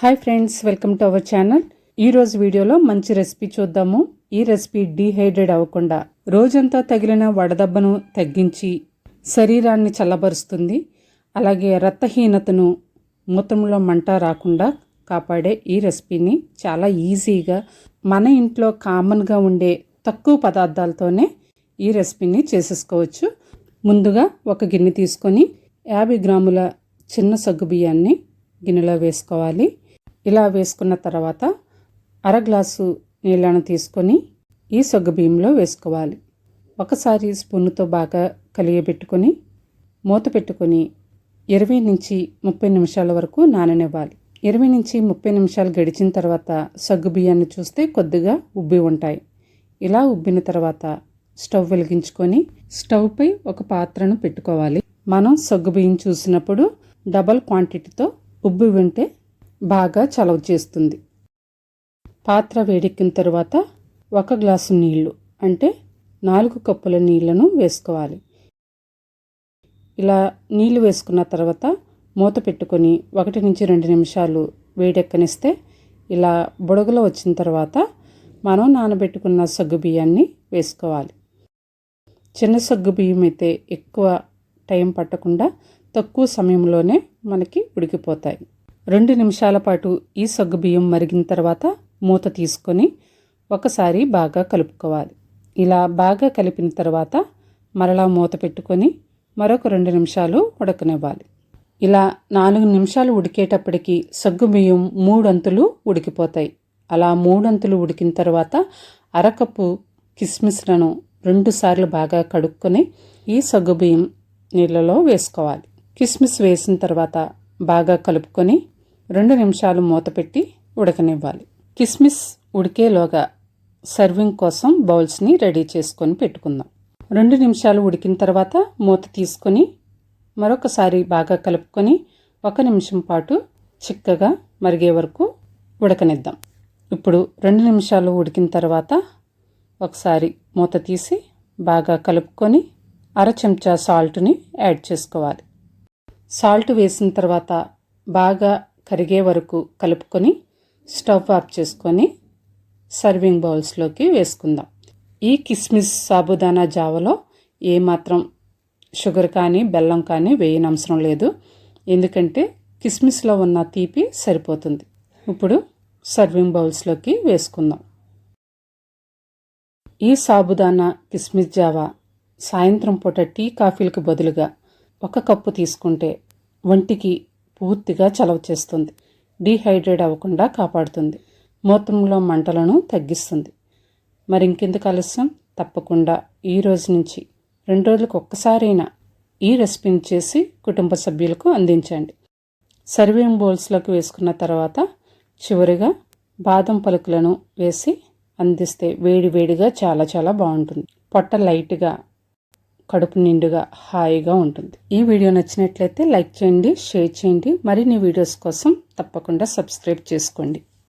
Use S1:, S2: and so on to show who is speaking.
S1: Hi friends welcome to our channel ఈరోజు వీడియోలో మంచి రెసిపీ చూద్దాము. ఈ రెసిపీ డీహైడ్రేట్ అవ్వకుండా రోజంతా తగిలిన వడదెబ్బను తగ్గించి శరీరాన్ని చల్లబరుస్తుంది. అలాగే రక్తహీనతను మూత్రంలో మంట రాకుండా కాపాడే ఈ రెసిపీని చాలా ఈజీగా మన ఇంట్లో కామన్గా ఉండే తక్కువ పదార్థాలతోనే ఈ రెసిపీని చేసేసుకోవచ్చు. ముందుగా ఒక గిన్నె తీసుకొని యాభై గ్రాముల చిన్న సగ్గు బియ్యాన్ని గిన్నెలో వేసుకోవాలి. ఇలా వేసుకున్న తర్వాత అర గ్లాసు నీళ్ళను తీసుకొని ఈ సగ్గు బియ్యంలో వేసుకోవాలి. ఒకసారి స్పూన్తో బాగా కలియబెట్టుకొని మూత పెట్టుకొని ఇరవై నుంచి ముప్పై నిమిషాల వరకు నాననివ్వాలి. ఇరవై నుంచి ముప్పై నిమిషాలు గడిచిన తర్వాత సగ్గు బియ్యాన్ని చూస్తే కొద్దిగా ఉబ్బి ఉంటాయి. ఇలా ఉబ్బిన తర్వాత స్టవ్ వెలిగించుకొని స్టవ్పై ఒక పాత్రను పెట్టుకోవాలి. మనం సగ్గు బియ్యం చూసినప్పుడు డబల్ క్వాంటిటీతో ఉబ్బి ఉంటే బాగా చలవ చేస్తుంది. పాత్ర వేడెక్కిన తర్వాత ఒక గ్లాసు నీళ్ళు అంటే నాలుగు కప్పుల నీళ్ళను వేసుకోవాలి. ఇలా నీళ్ళు వేసుకున్న తర్వాత మూత పెట్టుకొని ఒకటి నుంచి రెండు నిమిషాలు వేడెక్కనిస్తే ఇలా బుడగలో వచ్చిన తర్వాత మనం నానబెట్టుకున్న సగ్గు బియ్యాన్ని వేసుకోవాలి. చిన్న సగ్గు బియ్యం అయితే ఎక్కువ టైం పట్టకుండా తక్కువ సమయంలోనే మనకి ఉడికిపోతాయి. రెండు నిమిషాల పాటు ఈ సగ్గు బియ్యం మరిగిన తర్వాత మూత తీసుకొని ఒకసారి బాగా కలుపుకోవాలి. ఇలా బాగా కలిపిన తర్వాత మరలా మూత పెట్టుకొని మరొక రెండు నిమిషాలు ఉడకనివ్వాలి. ఇలా నాలుగు నిమిషాలు ఉడికేటప్పటికి సగ్గు బియ్యం మూడంతులు ఉడికిపోతాయి. అలా మూడంతులు ఉడికిన తర్వాత అరకప్పు కిస్మిస్లను రెండుసార్లు బాగా కడుక్కొని ఈ సగ్గు బియ్యం నీళ్ళలో వేసుకోవాలి. కిస్మిస్ వేసిన తర్వాత బాగా కలుపుకొని రెండు నిమిషాలు మూత పెట్టి ఉడకనివ్వాలి. కిస్మిస్ ఉడికేలోగా సర్వింగ్ కోసం బౌల్స్ని రెడీ చేసుకొని పెట్టుకుందాం. రెండు నిమిషాలు ఉడికిన తర్వాత మూత తీసుకొని మరొకసారి బాగా కలుపుకొని ఒక నిమిషం పాటు చిక్కగా మరిగే వరకు ఉడకనిద్దాం. ఇప్పుడు రెండు నిమిషాలు ఉడికిన తర్వాత ఒకసారి మూత తీసి బాగా కలుపుకొని అర చెంచా సాల్ట్ని యాడ్ చేసుకోవాలి. సాల్ట్ వేసిన తర్వాత బాగా కరిగే వరకు కలుపుకొని స్టవ్ ఆఫ్ చేసుకొని సర్వింగ్ బౌల్స్లోకి వేసుకుందాం. ఈ కిస్మిస్ సాబుదానా జావలో ఏమాత్రం షుగర్ కానీ బెల్లం కానీ వేయనవసరం లేదు. ఎందుకంటే కిస్మిస్లో ఉన్న తీపి సరిపోతుంది. ఇప్పుడు సర్వింగ్ బౌల్స్లోకి వేసుకుందాం. ఈ సాబుదానా కిస్మిస్ జావా సాయంత్రం పూట టీ కాఫీలకు బదులుగా ఒక కప్పు తీసుకుంటే ఒంటికి పూర్తిగా చలవ చేస్తుంది. డీహైడ్రేట్ అవ్వకుండా కాపాడుతుంది. మూత్రంలో మంటలను తగ్గిస్తుంది. మరి ఇంకెందుకు ఆలస్యం? తప్పకుండా ఈ రోజు నుంచి రెండు రోజులకు ఒక్కసారైనా ఈ రెసిపీని చేసి కుటుంబ సభ్యులకు అందించండి. సర్వింగ్ బౌల్స్లోకి వేసుకున్న తర్వాత చివరిగా బాదం పలుకులను వేసి అందిస్తే వేడి వేడిగా చాలా చాలా బాగుంటుంది. పొట్ట లైట్గా కడుపు నిండుగా హాయిగా ఉంటుంది. ఈ వీడియో నచ్చినట్లయితే లైక్ చేయండి షేర్ చేయండి. మరిన్ని వీడియోస్ కోసం తప్పకుండా సబ్స్క్రైబ్ చేసుకోండి.